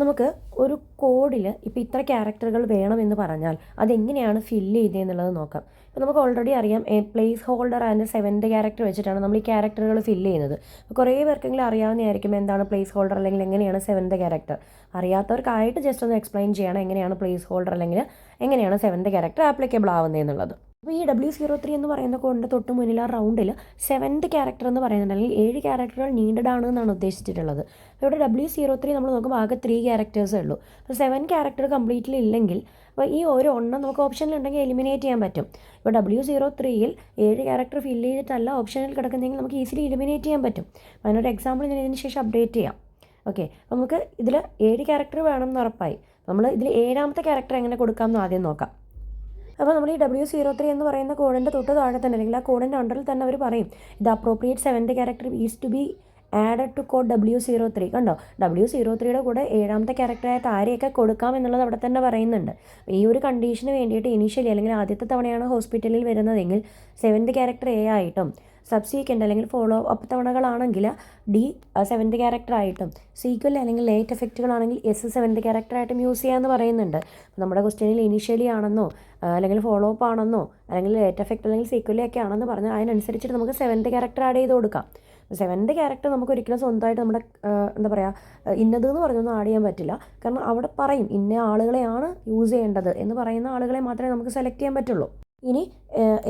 നമുക്ക് ഒരു കോഡിൽ ഇപ്പോൾ ഇത്ര ക്യാരക്ടറുകൾ വേണമെന്ന് പറഞ്ഞാൽ അതെങ്ങനെയാണ് ഫില്ല് ചെയ്തതെന്നുള്ളത് നോക്കാം. ഇപ്പോൾ നമുക്ക് ഓൾറെഡി അറിയാം a place holder and seventh character വെച്ചിട്ടാണ് നമ്മൾ ഈ ക്യാരക്ടറുകൾ ഫില്ല് ചെയ്യുന്നത്. കുറേ പേർക്കെങ്കിലും അറിയാവുന്നതായിരിക്കും എന്താണ് പ്ലേസ് ഹോൾഡർ അല്ലെങ്കിൽ എങ്ങനെയാണ് സെവൻത് ക്യാരക്ടർ അറിയാത്തവർക്കായിട്ട് ജസ്റ്റ് ഒന്ന് എക്സ്പ്ലെയിൻ ചെയ്യണം എങ്ങനെയാണ് പ്ലേസ് ഹോൾഡർ അല്ലെങ്കിൽ എങ്ങനെയാണ് സെവൻത് ക്യാരക്ടർ ആപ്ലിക്കബിൾ ആവുന്നതെന്നുള്ളത് അപ്പോൾ ഈ ഡബ്ല്യു സീറോ ത്രീ എന്ന് പറയുന്ന കോഡിന്റെ തൊട്ട് മുന്നിൽ ആ റൗണ്ടിൽ സെവൻത് ക്യാരക്ടർ എന്ന് പറയുന്നുണ്ട്. അല്ലെങ്കിൽ ഏഴ് ക്യാരക്ടറുകൾ നീണ്ടഡ് ആണ് എന്നാണ് ഉദ്ദേശിച്ചിട്ടുള്ളത്. ഇവിടെ ഡബ്ല്യു സീറോ ത്രീ നമ്മൾ നോക്കുമ്പോൾ ആകെ ത്രീ ക്യാരക്ടേഴ്സേ ഉള്ളൂ. അപ്പോൾ സെവൻ ക്യാരക്ടർ കംപ്ലീറ്റ്ലി ഇല്ലെങ്കിൽ അപ്പോൾ ഈ ഒരു ഒരെണ്ണം നമുക്ക് ഓപ്ഷനിലുണ്ടെങ്കിൽ എലിമിനേറ്റ് ചെയ്യാൻ പറ്റും. ഇപ്പോൾ ഡബ്ല്യു സീറോ ത്രീയിൽ ഏഴ് ക്യാരക്ടർ ഫില്ല് ചെയ്തിട്ടല്ല ഓപ്ഷനിൽ കിടക്കുന്നെങ്കിൽ നമുക്ക് ഈസിലി എലിമിനേറ്റ് ചെയ്യാൻ പറ്റും. അതിനൊരു എക്സാമ്പിൾ ഞാൻ ഇതിന് ശേഷം അപ്ഡേറ്റ് ചെയ്യാം. ഓക്കെ നമുക്ക് ഇതിൽ ഏഴ് ക്യാരക്ടർ വേണം എന്ന് ഉറപ്പായി. നമ്മൾ ഇതിൽ ഏഴാമത്തെ ക്യാരക്ടർ എങ്ങനെ കൊടുക്കാമെന്ന് ആദ്യം നോക്കാം. അപ്പോൾ നമ്മൾ ഈ ഡബ്ല്യു സീറോ ത്രീ എന്ന് പറയുന്ന കോഡിന്റെ തൊട്ട് താഴെ തന്നെ അല്ലെങ്കിൽ ആ കോഡിന്റെ അണ്ടറിൽ തന്നെ അവർ പറയും ഇത് appropriate seventh character is to be added to code W zero three കണ്ടോ? ഡബ്ല്യു സീറോ ത്രീയുടെ കൂടെ ഏഴാമത്തെ ക്യാരക്ടറായിട്ട് ആരെയൊക്കെ കൊടുക്കാം എന്നുള്ളത് അവിടെ തന്നെ പറയുന്നുണ്ട്. ഈ ഒരു കണ്ടീഷന് വേണ്ടിയിട്ട് ഇനീഷ്യലി അല്ലെങ്കിൽ ആദ്യത്തെ തവണയാണ് ഹോസ്പിറ്റലിൽ വരുന്നതെങ്കിൽ സെവൻത് ക്യാരക്ടർ എ ആയിട്ടും സബ്സീക്വന്റ് അല്ലെങ്കിൽ ഫോളോ അപ്പ് തവണകളാണെങ്കിൽ ഡി സെവൻത് ക്യാരക്ടറായിട്ടും സീക്വൽ അല്ലെങ്കിൽ ലേറ്റ് എഫക്റ്റുകളാണെങ്കിൽ എസ് സെവൻത് ക്യാരക്ടറായിട്ടും യൂസ് ചെയ്യാമെന്ന് പറയുന്നുണ്ട്. നമ്മുടെ ക്വസ്റ്റ്യനിൽ ഇനീഷ്യലി ആണെന്നോ അല്ലെങ്കിൽ ഫോളോ അപ്പ് ആണെന്നോ അല്ലെങ്കിൽ ലേറ്റ് എഫക്റ്റ് അല്ലെങ്കിൽ സീക്വലി ഒക്കെ ആണെന്ന് പറഞ്ഞാൽ അതിനനുസരിച്ചിട്ട് നമുക്ക് സെവൻത് ക്യാരക്ടർ ആഡ് ചെയ്ത് കൊടുക്കാം. സെവൻത് ക്യാരക്ടർ നമുക്ക് ഒരിക്കലും സ്വന്തമായിട്ട് നമ്മുടെ എന്താ പറയുക ഇന്നത് എന്ന് പറഞ്ഞൊന്നും ആഡ് ചെയ്യാൻ പറ്റില്ല. കാരണം അവിടെ പറയും ഇന്ന ആളുകളെയാണ് യൂസ് ചെയ്യേണ്ടത് എന്ന് പറയുന്ന ആളുകളെ മാത്രമേ നമുക്ക് സെലക്ട് ചെയ്യാൻ പറ്റുള്ളൂ. ഇനി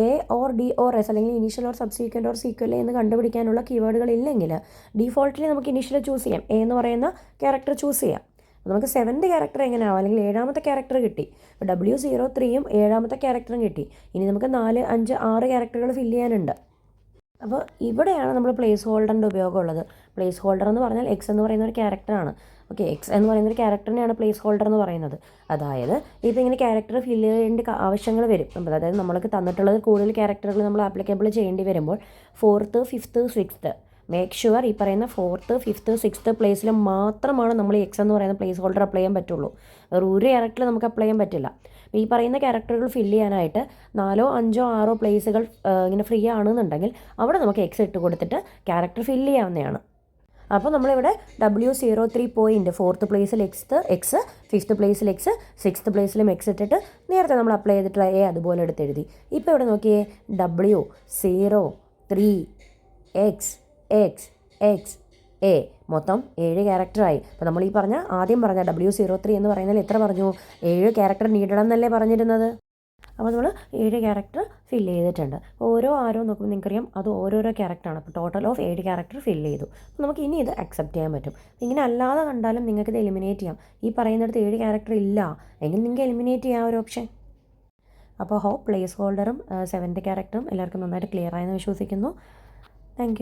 A or D or S അല്ലെങ്കിൽ initial or subsequent or sequel എന്ന് കണ്ടുപിടിക്കാനുള്ള കീവേഡുകൾ ഇല്ലെങ്കിൽ ഡീഫോൾട്ടിൽ നമുക്ക് ഇനീഷ്യൽ ചൂസ് ചെയ്യാം. എ എന്ന് പറയുന്ന ക്യാരക്ടർ ചൂസ് ചെയ്യാം. നമുക്ക് സെവൻത് ക്യാരക്ടർ എങ്ങനെയാവും? അല്ലെങ്കിൽ ഏഴാമത്തെ ക്യാരക്ടർ കിട്ടി. ഡബ്ല്യു സീറോ ത്രീയും ഏഴാമത്തെ ക്യാരക്ടറും കിട്ടി. ഇനി നമുക്ക് നാല് അഞ്ച് ആറ് ക്യാരക്ടറുകൾ ഫില്ല് ചെയ്യാനുണ്ട്. അപ്പോൾ ഇവിടെയാണ് നമ്മൾ പ്ലേസ് ഹോൾഡറിന്റെ ഉപയോഗമുള്ളത്. പ്ലേസ് ഹോൾഡർ എന്ന് പറഞ്ഞാൽ എക്സ് എന്ന് പറയുന്ന ഒരു ക്യാരക്ടറാണ് ഓക്കെ എക്സ് എന്ന് പറയുന്ന ഒരു ക്യാരക്ടറിനെയാണ് പ്ലേസ് ഹോൾഡർ എന്ന് പറയുന്നത്. അതായത് ഇപ്പോൾ ഇങ്ങനെ ക്യാരക്ടർ ഫില്ല് ചെയ്യേണ്ട ആവശ്യങ്ങൾ വരും. അതായത് നമ്മൾക്ക് തന്നിട്ടുള്ളത് കൂടുതൽ ക്യാരക്ടറുകൾ നമ്മൾ ആപ്ലിക്കബിൾ ചെയ്യേണ്ടി വരുമ്പോൾ fourth fifth sixth make sure ഈ പറയുന്ന ഫോർത്ത് ഫിഫ്ത്ത് സിക്സ്ത്ത് പ്ലേസിൽ മാത്രമാണ് നമ്മൾ എക്സ് എന്ന് പറയുന്ന പ്ലേസ് ഹോൾഡർ അപ്ലൈ ചെയ്യാൻ പറ്റുള്ളൂ. വേറെ ഒരു ക്യാരക്ടറിൽ നമുക്ക് അപ്ലൈ ചെയ്യാൻ പറ്റില്ല. ഈ പറയുന്ന ക്യാരക്ടറുകൾ ഫില്ല് ചെയ്യാനായിട്ട് നാലോ അഞ്ചോ ആറോ പ്ലേസുകൾ ഇങ്ങനെ ഫ്രീ ആണെന്നുണ്ടെങ്കിൽ അവിടെ നമുക്ക് എക്സ് ഇട്ട് കൊടുത്തിട്ട് ക്യാരക്ടർ ഫില്ല് ചെയ്യാവുന്നതാണ്. അപ്പോൾ നമ്മളിവിടെ W zero three point fourth പ്ലേസിൽ എക്സ് എക്സ് ഫിഫ്ത്ത് പ്ലേസിൽ എക്സ് സിക്സ്ത് പ്ലേസിലും എക്സ് ഇട്ടിട്ട് നേരത്തെ നമ്മൾ അപ്ലൈ ചെയ്തിട്ടുള്ള എ അതുപോലെ എടുത്ത് എഴുതി. ഇപ്പോൾ ഇവിടെ നോക്കിയേ W zero three X X X A മൊത്തം ഏഴ് ക്യാരക്ടറായി. അപ്പോൾ നമ്മൾ ഈ പറഞ്ഞ ആദ്യം പറഞ്ഞ ഡബ്ല്യു സീറോ ത്രീ എന്ന് പറയുന്നതിൽ എത്ര പറഞ്ഞു? ഏഴ് ക്യാരക്ടർ നീടണം എന്നല്ലേ പറഞ്ഞിരുന്നത്? അപ്പോൾ നമ്മൾ ഏഴ് ക്യാരക്ടർ ഫിൽ ചെയ്തിട്ടുണ്ട്. ഓരോ ആരോ നോക്കുമ്പോൾ നിങ്ങൾക്കറിയാം അത് ഓരോരോ ക്യാരക്ടറാണ് അപ്പോൾ ടോട്ടൽ ഓഫ് ഏഴ് ക്യാരക്ടർ ഫിൽ ചെയ്തു. അപ്പോൾ നമുക്ക് ഇനി ഇത് അക്സെപ്റ്റ് ചെയ്യാൻ പറ്റും. ഇങ്ങനെ അല്ലാതെ കണ്ടാലും നിങ്ങൾക്ക് ഇത് എലിമിനേറ്റ് ചെയ്യാം. ഈ പറയുന്നിടത്ത് ഏഴ് ക്യാരക്ടർ ഇല്ല. എങ്കിൽ നിങ്ങൾക്ക് എലിമിനേറ്റ് ചെയ്യാം ഒരു ഓപ്ഷൻ അപ്പോൾ ഹോ പ്ലേസ് ഹോൾഡറും സെവൻത്ത് ക്യാരക്ടറും എല്ലാവർക്കും നന്നായിട്ട് ക്ലിയർ ആയെന്ന് വിശ്വസിക്കുന്നു. താങ്ക്